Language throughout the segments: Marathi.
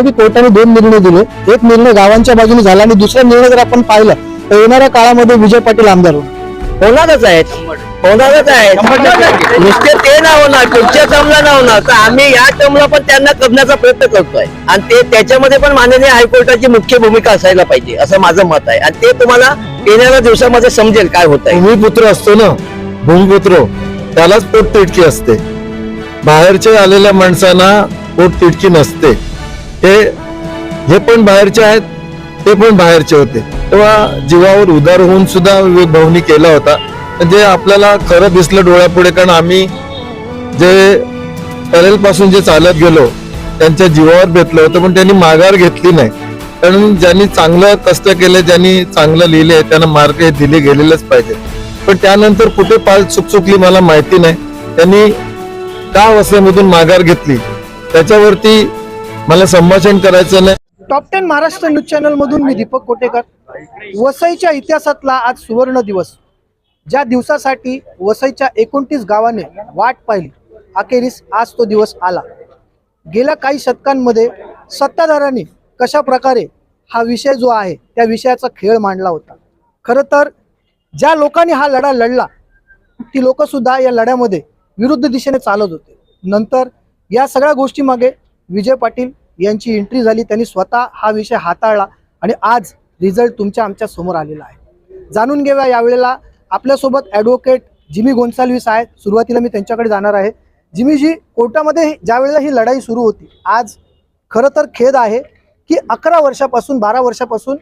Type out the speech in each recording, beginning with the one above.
ऑलरेडी कोर्टाने दोन निर्णय दिले. एक निर्णय गावांच्या बाजूने झाला आणि दुसरा निर्णय जर आपण पाहिलं तर येणाऱ्या काळामध्ये विजय पाटील आमदार होणार. होणारच आहेत? होणारच आहेत? नुसते ते ना होणार पुढच्या टर्मला ना होणार. तर आम्ही या टर्मला पण त्यांना करण्याचा प्रयत्न करतोय. आणि ते त्याच्यामध्ये पण माननीय हायकोर्टाची मुख्य भूमिका असायला पाहिजे असं माझं मत आहे. आणि ते तुम्हाला येणाऱ्या दिवसामध्ये समजेल काय होत आहे. भूमिपुत्र असतो ना भूमिपुत्र त्यालाच पोट तिडकी असते. बाहेरचे आलेल्या माणसांना पोट तिडकी नसते. हे हे पण बाहेरचे आहेत ते पण बाहेरचे होते. तेव्हा जीवावर उदार होऊन सुद्धा विवेक भाऊनी केला होता. जे आपल्याला खरं दिसलं डोळ्यापुढे कारण आम्ही जे पॅरेलपासून जे चालत गेलो त्यांच्या जीवावर बेतलं होतं पण त्यांनी माघार घेतली नाही. कारण ज्यांनी चांगलं कष्ट केले ज्यांनी चांगलं लिहिले त्यांना मार्क हे दिले गेलेलेच पाहिजे. पण त्यानंतर कुठे पाल चुकचुकली मला माहिती नाही. त्यांनी का वसईमधून माघार घेतली? त्याच्यावरती मला संभाषण करायचं नाही. Top ten Maharashtra news channel मधून मी दीपक कोटेकर. वसईच्या इतिहासातला आज सुवर्ण दिवस. ज्या दिवसासाठी वसईच्या एकोणतीस गावाने वाट पाहिली अखेरीस आज तो दिवस आला. गेल्या काही शतकांमध्ये सत्ताधाऱ्यांनी कशा प्रकारे हा विषय जो आहे त्या विषयाचा खेळ मांडला होता. खरं तर ज्या लोकांनी हा लढा लढला ती लोक सुद्धा या लढ्यामध्ये विरुद्ध दिशेने चालत होते. नंतर या सगळ्या गोष्टीमागे विजय पाटील यांची एंट्री झाली त्यांनी स्वतः हा विषय हाताळला आणि आज रिझल्ट तुमच्या आमच्यासमोर आलेला आहे. जाणून घेऊया यावेळेला आपल्यासोबत ॲडव्होकेट जिमी गोन्साल्विस आहेत. सुरुवातीला मी त्यांच्याकडे जाणार आहे. जिमीजी कोर्टामध्ये ज्या वेळेला ही लढाई सुरू होती आज खरं तर खेद आहे की अकरा वर्षापासून बारा वर्षापासून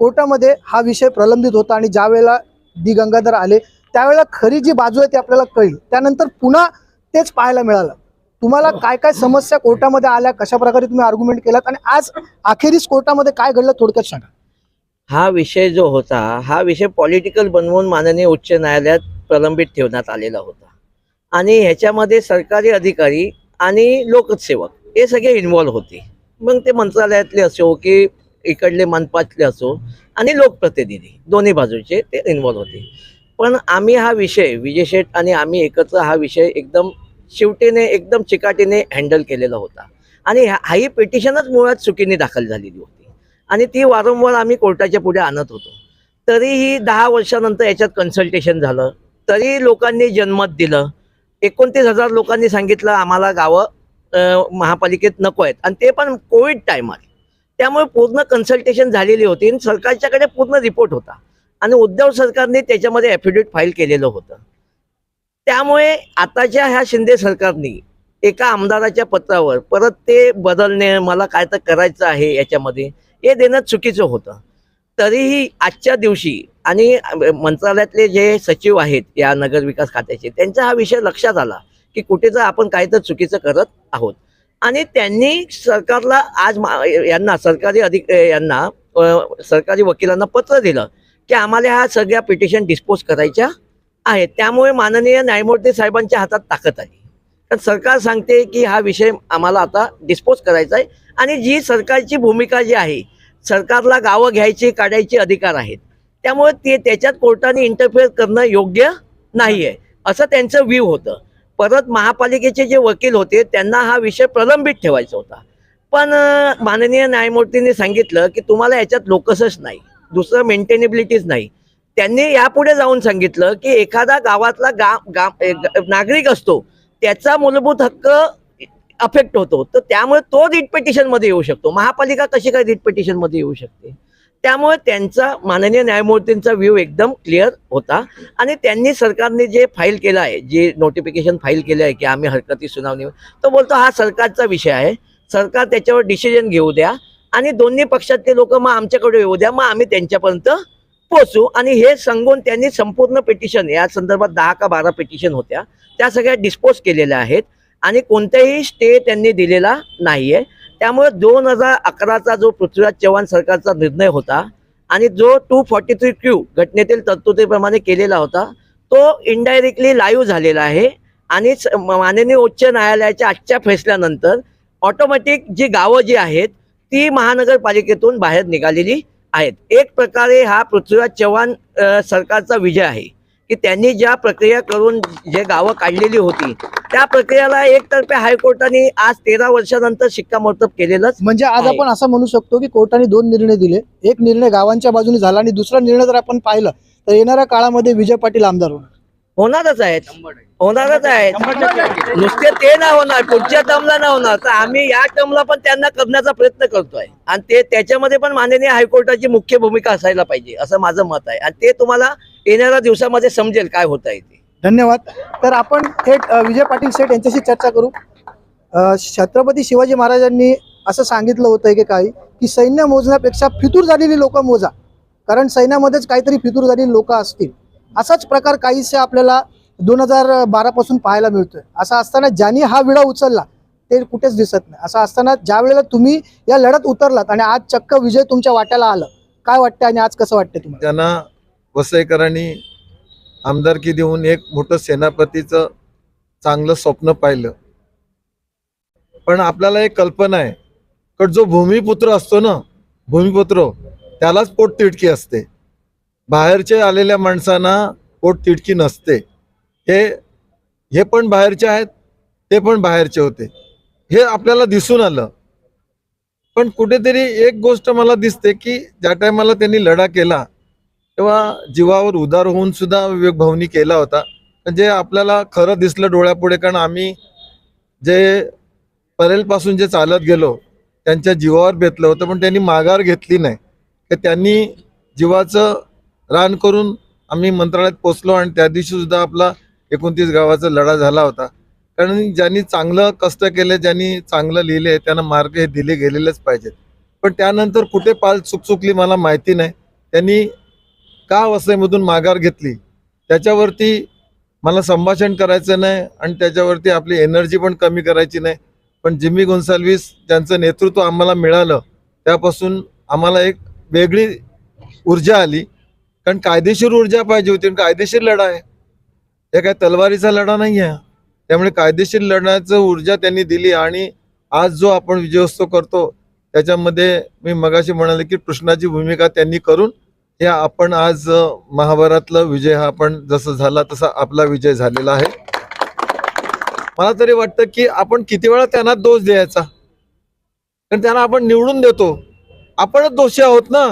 कोर्टामध्ये हा विषय प्रलंबित होता आणि ज्या वेळेला दी गंगाधर आले त्यावेळेला खरी जी बाजू आहे ती आपल्याला कळली. त्यानंतर पुन्हा तेच पाहायला मिळालं. तुम्हाला काय काय समस्या कोर्टामध्ये आल्या कशा प्रकारे तुम्ही आर्ग्युमेंट केलात आणि आज अखेरीस कोर्टामध्ये काय घडलं थोडक्यात सांगा. हा विषय जो होता हा विषय पॉलिटिकल बनवून माननीय उच्च न्यायालयात प्रलंबित ठेवण्यात आलेला होता. आणि ह्याच्यामध्ये सरकारी अधिकारी आणि लोकसेवक हे सगळे इन्व्हॉल्व्ह होते. मग ते मंत्रालयातले असो की इकडले मनपातले असो आणि लोकप्रतिनिधी दोन्ही बाजूचे ते इन्व्हॉल्व्ह होते. पण आम्ही हा विषय विजय शेठ आणि आम्ही एकत्र हा विषय एकदम शेवटीने एकदम चिकाटीने हँडल केलेला होता. आणि हा- हाही पिटिशनच मुळात चुकीने दाखल झालेली होती. आणि ती वारंवार आम्ही कोर्टाच्या पुढे आणत होतो. तरीही दहा वर्षानंतर याच्यात कन्सल्टेशन झालं. तरी लोकांनी जनमत दिलं. एकोणतीस हजार लोकांनी सांगितलं आम्हाला गावं महापालिकेत नको आहेत. आणि ते पण कोविड टायमात त्यामुळे पूर्ण कन्सल्टेशन झालेली होती. आणि सरकारच्याकडे पूर्ण रिपोर्ट होता. आणि उद्धव सरकारने त्याच्यामध्ये ॲफिडेविट फाईल केलेलं होतं. त्यामुळे आताच्या ह्या शिंदे सरकारने एका आमदाराच्या पत्रावर परत ते बदलणे मला काय तर करायचं आहे याच्यामध्ये हे देणं चुकीचं होतं. तरीही आजच्या दिवशी आणि मंत्रालयातले जे सचिव आहेत या नगरविकास खात्याचे त्यांचा हा विषय लक्षात आला की कुठे तर आपण काय तर चुकीचं करत आहोत. आणि त्यांनी सरकारला आज मा- यांना सरकारी अधिक यांना सरकारी वकिलांना पत्र दिलं की आम्हाला ह्या सगळ्या पिटिशन डिस्पोज करायच्या आहेत त्यामुळे माननीय न्यायमूर्ती साहेबांच्या हातात ताकद आली तर सरकार सांगते की हा विषय आम्हाला आता डिस्पोज करायचा आहे. आणि जी सरकारची भूमिका जी आहे सरकारला गावं घ्यायची काढायचे अधिकार आहेत. त्यामुळे ते त्याच्यात कोर्टाने इंटरफेअर करणं योग्य नाही आहे. असं त्यांचं व्ह्यू होतं. परत महापालिकेचे जे वकील होते त्यांना हा विषय प्रलंबित ठेवायचा होता. पण माननीय न्यायमूर्तींनी सांगितलं की तुम्हाला याच्यात लोकसच नाही. दुसरं मेंटेनेबिलिटीच नाही. त्यांनी यापुढे जाऊन सांगितलं की एखादा गावातला गा गा- गा नागरिक असतो त्याचा मूलभूत हक्क अफेक्ट होतो. तर त्यामुळे तो रिट पिटिशनमध्ये येऊ शकतो. महापालिका कशी काय रिट पिटिशनमध्ये येऊ शकते? त्यामुळे त्यांचा माननीय न्यायमूर्तींचा व्ह्यू एकदम क्लिअर होता. आणि त्यांनी सरकारने जे फाईल केलं आहे जे नोटिफिकेशन फाईल केलं आहे की आम्ही हरकती सुनावणी तो बोलतो हा सरकारचा विषय आहे. सरकार त्याच्यावर डिसिजन घेऊ द्या. आणि दोन्ही पक्षातले लोक मग आमच्याकडे येऊ द्या. मग आम्ही त्यांच्यापर्यंत पोचू आणि हे सांगून त्यांनी संपूर्ण पिटिशन या संदर्भात दहा का बारा पिटिशन होत्या त्या सगळ्या डिस्पोज केलेल्या आहेत आणि कोणताही स्टे त्यांनी दिलेला नाही आहे त्यामुळे दोन हजार अकराचा जो पृथ्वीराज चव्हाण सरकारचा निर्णय होता आणि जो टू फॉर्टी थ्री क्यू घटनेतील तरतुदीप्रमाणे केलेला होता तो इनडायरेक्टली लाईव्ह झालेला आहे आणि स- माननीय उच्च न्यायालयाच्या आजच्या फैसल्यानंतर ऑटोमॅटिक जी गावं जी आहेत ती महानगरपालिकेतून बाहेर निघालेली. आहेत. एक प्रकारे हा पृथ्वीराज चव्हाण सरकारचा विजय आहे. की त्यांनी ज्या प्रक्रिया करून जे गावं काढलेली होती त्या प्रक्रियेला एकतर्फे हायकोर्टाने आज तेरा वर्षानंतर शिक्कामोर्तब केलेलंच म्हणजे आज. आपण असं म्हणू शकतो की कोर्टाने दोन निर्णय दिले. एक निर्णय गावांच्या बाजूने झाला आणि दुसरा निर्णय जर आपण पाहिलं तर येणाऱ्या काळामध्ये विजय पाटील आमदार होणार. होणारच आहेत. होणारच आहेत. नुसते ते नाही होणार. पुढच्या टर्मला नाही होणार. तर आम्ही या टर्मला पण त्यांना करण्याचा प्रयत्न करतोय. आणि ते त्याच्यामध्ये पण माननीय हायकोर्टाची मुख्य भूमिका असायला पाहिजे असं माझं मत आहे. आणि ते तुम्हाला येणाऱ्या दिवसामध्ये समजेल काय होत आहे ते. धन्यवाद. तर आपण थेट विजय पाटील शेठ यांच्याशी चर्चा करू. छत्रपती शिवाजी महाराजांनी असं सांगितलं होतं की काही की सैन्य मोजण्यापेक्षा फितूर झालेली लोक मोजा. कारण सैन्यामध्येच काहीतरी फितूर झालेली लोक असतील. असाच प्रकार काहीसे आपल्याला दोन हजार बारा पासून पाहायला मिळतोय. असं असताना ज्यांनी हा विडा उचलला ते कुठेच दिसत नाही. असं असताना ज्या वेळेला तुम्ही या लढत उतरलात आणि आज चक्क विजय तुमच्या वाट्याला आलं काय वाटतं आणि आज कसं वाटतं तुम्हाला? त्यांना वसईकरांनी आमदारकी देऊन एक मोठं सेनापतीचं चांगलं स्वप्न पाहिलं. पण आपल्याला एक कल्पना आहे पण जो भूमिपुत्र असतो ना भूमिपुत्र त्यालाच पोटतिडकी असते. बाहेरचे आलेल्या माणसांना पोट तिडकी नसते. हे हे पण बाहेरचे आहेत ते पण बाहेरचे होते. हे आपल्याला दिसून आलं. पण कुठेतरी एक गोष्ट मला दिसते की ज्या टायमाला त्यांनी लढा केला तेव्हा जीवावर उदार होऊन सुद्धा विवेक भाऊनी केला होता. जे आपल्याला खरं दिसलं डोळ्यापुढे कारण आम्ही जे परेलपासून जे चालत गेलो त्यांच्या जीवावर बेतलं होतं पण त्यांनी माघार घेतली नाही. तर त्यांनी जीवाचं रान करून आम्ही मंत्रालयात पोचलो आणि त्या दिवशी सुद्धा आपला एकोणतीस गावाचा लढा झाला होता. कारण ज्यांनी चांगलं कष्ट केले ज्यांनी चांगलं लिहिले त्यांना मार्ग हे दिले गेलेलेच पाहिजेत. पण त्यानंतर कुठे पाल चुकचुकली मला माहिती नाही. त्यांनी का वसईमधून माघार घेतली? त्याच्यावरती मला संभाषण करायचं नाही आणि त्याच्यावरती आपली एनर्जी पण कमी करायची नाही. पण जिम्मी गोन्साल्विस ज्यांचं नेतृत्व आम्हाला मिळालं त्यापासून आम्हाला एक वेगळी ऊर्जा आली. कारण कायदेशीर ऊर्जा पाहिजे होती कायदेशीर लढा आहे. हे काय तलवारीचा लढा नाही आहे त्यामुळे कायदेशीर लढण्याचं ऊर्जा त्यांनी दिली आणि आज जो आपण विजयोत्सव करतो त्याच्यामध्ये मी मगाशी म्हणाले की कृष्णाची भूमिका त्यांनी करून या आपण आज महाभारतला विजय हा आपण जसं झाला तसा आपला विजय झालेला आहे. मला तरी वाटतं की आपण किती वेळा त्यांना दोष द्यायचा? कारण त्यांना आपण निवडून देतो. आपणच दोषी आहोत ना.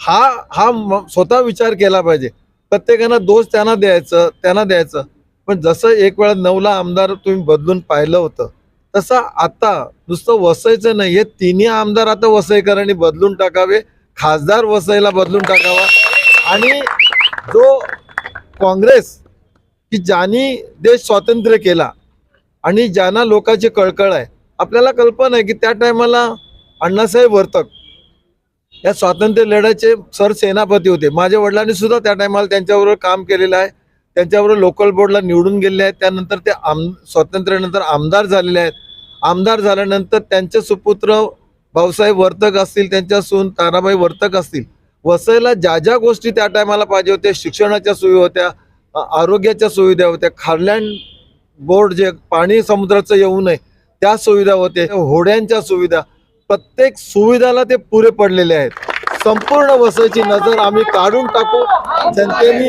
हा हा स्वतः विचार केला पाहिजे. प्रत्येकानं दोष त्यांना द्यायचं त्यांना द्यायचं. पण जसं एक वेळा नवला आमदार तुम्ही बदलून पाहिलं होतं तसं आता नुसतं वसईचं नाही हे तिन्ही आमदार आता वसईकरांनी बदलून टाकावे खासदार वसईला बदलून टाकावा. आणि जो काँग्रेस की ज्यांनी देश स्वातंत्र्य केला आणि ज्यांना लोकांची कळकळ आहे आपल्याला कल्पना आहे की त्या टायमाला अण्णासाहेब वर्तक या स्वातंत्र्य लढ्याचे सरसेनापती होते. माझ्या वडिलांनी सुद्धा त्या टायमाला त्यांच्याबरोबर काम केलेलं आहे. त्यांच्याबरोबर लोकल बोर्डला निवडून गेलेले आहेत. त्यानंतर ते आम स्वातंत्र्यानंतर आमदार झालेले आहेत. आमदार झाल्यानंतर त्यांचे सुपुत्र भाऊसाहेब वर्तक असतील त्यांच्या सून ताराबाई वर्तक असतील. वसईला ज्या ज्या गोष्टी त्या टायमाला पाहिजे होत्या शिक्षणाच्या सोयी होत्या आरोग्याच्या सुविधा होत्या खारलँड बोर्ड जे पाणी समुद्राचं येऊ नये त्या सुविधा होत्या होड्यांच्या सुविधा प्रत्येक सुविधाला ते पुरे पडलेले आहेत. संपूर्ण वसईची नजर आम्ही काढून टाकू. जनतेनी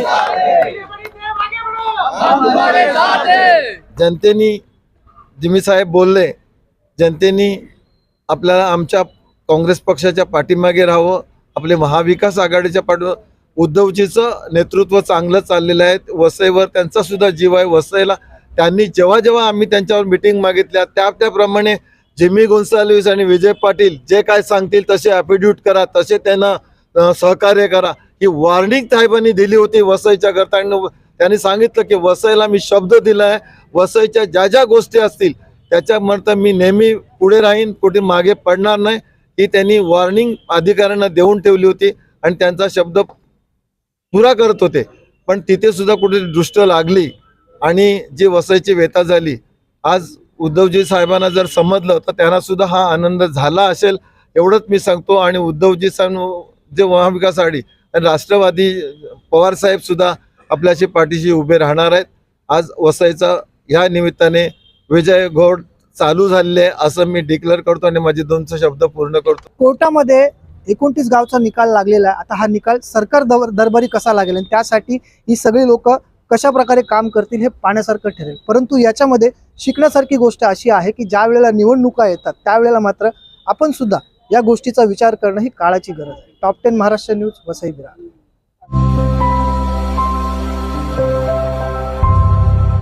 जनतेनी जिमी साहेब बोलले जनतेनी आपल्याला आमच्या काँग्रेस पक्षाच्या पाठीमागे राहावं आपले महाविकास आघाडीच्या पाठी उद्धवजीचं नेतृत्व चांगलं चाललेलं आहे. वसईवर त्यांचा सुद्धा जीव आहे. वसईला त्यांनी जेव्हा जेव्हा आम्ही त्यांच्यावर मिटिंग मागितल्या त्या त्याप्रमाणे जिमी गोन्साल्विस आणि विजय पाटील जे काय सांगतील तसे ॲफिड्यूट करा तसे त्यांना सहकार्य करा. ही वॉर्निंग साहेबांनी दिली होती वसईच्या करता आणि त्यांनी सांगितलं की वसईला मी शब्द दिला आहे वसईच्या ज्या ज्या गोष्टी असतील त्याच्यामध्ये मी नेहमी पुढे राहीन कुठे मागे पडणार नाही. ही त्यांनी वॉर्निंग अधिकाऱ्यांना देऊन ठेवली होती आणि त्यांचा शब्द पुरा करत होते. पण तिथे सुद्धा कुठे दृष्ट लागली आणि जी वसईची वेता झाली आज उद्धवजी साहेबांना जर समजलं तर त्यांना सुद्धा हा आनंद झाला असेल एवढंच मी सांगतो. आणि उद्धवजी साहेब जे महाविकास आघाडी आणि राष्ट्रवादी पवारसाहेब सुद्धा आपल्याशी पाठीशी उभे राहणार आहेत. आज वसईचा ह्या निमित्ताने विजय घोड चालू झालेले आहे असं मी डिक्लेअर करतो आणि माझे दोनशे शब्द पूर्ण करतो. कोर्टामध्ये एकोणतीस गावचा निकाल लागलेला आहे. आता हा निकाल सरकार दर- दरबारी कसा लागेल? आणि त्यासाठी ही सगळी लोक कशा प्रकारे काम करतील हे पाहण्यासारखं ठरेल. परंतु याच्यामध्ये शिकण्यासारखी गोष्ट अशी आहे की ज्या वेळेला निवडणुका येतात त्यावेळेला मात्र आपण सुद्धा या गोष्टीचा विचार करणं ही काळाची गरज आहे. Top ten Maharashtra news Vasai Virar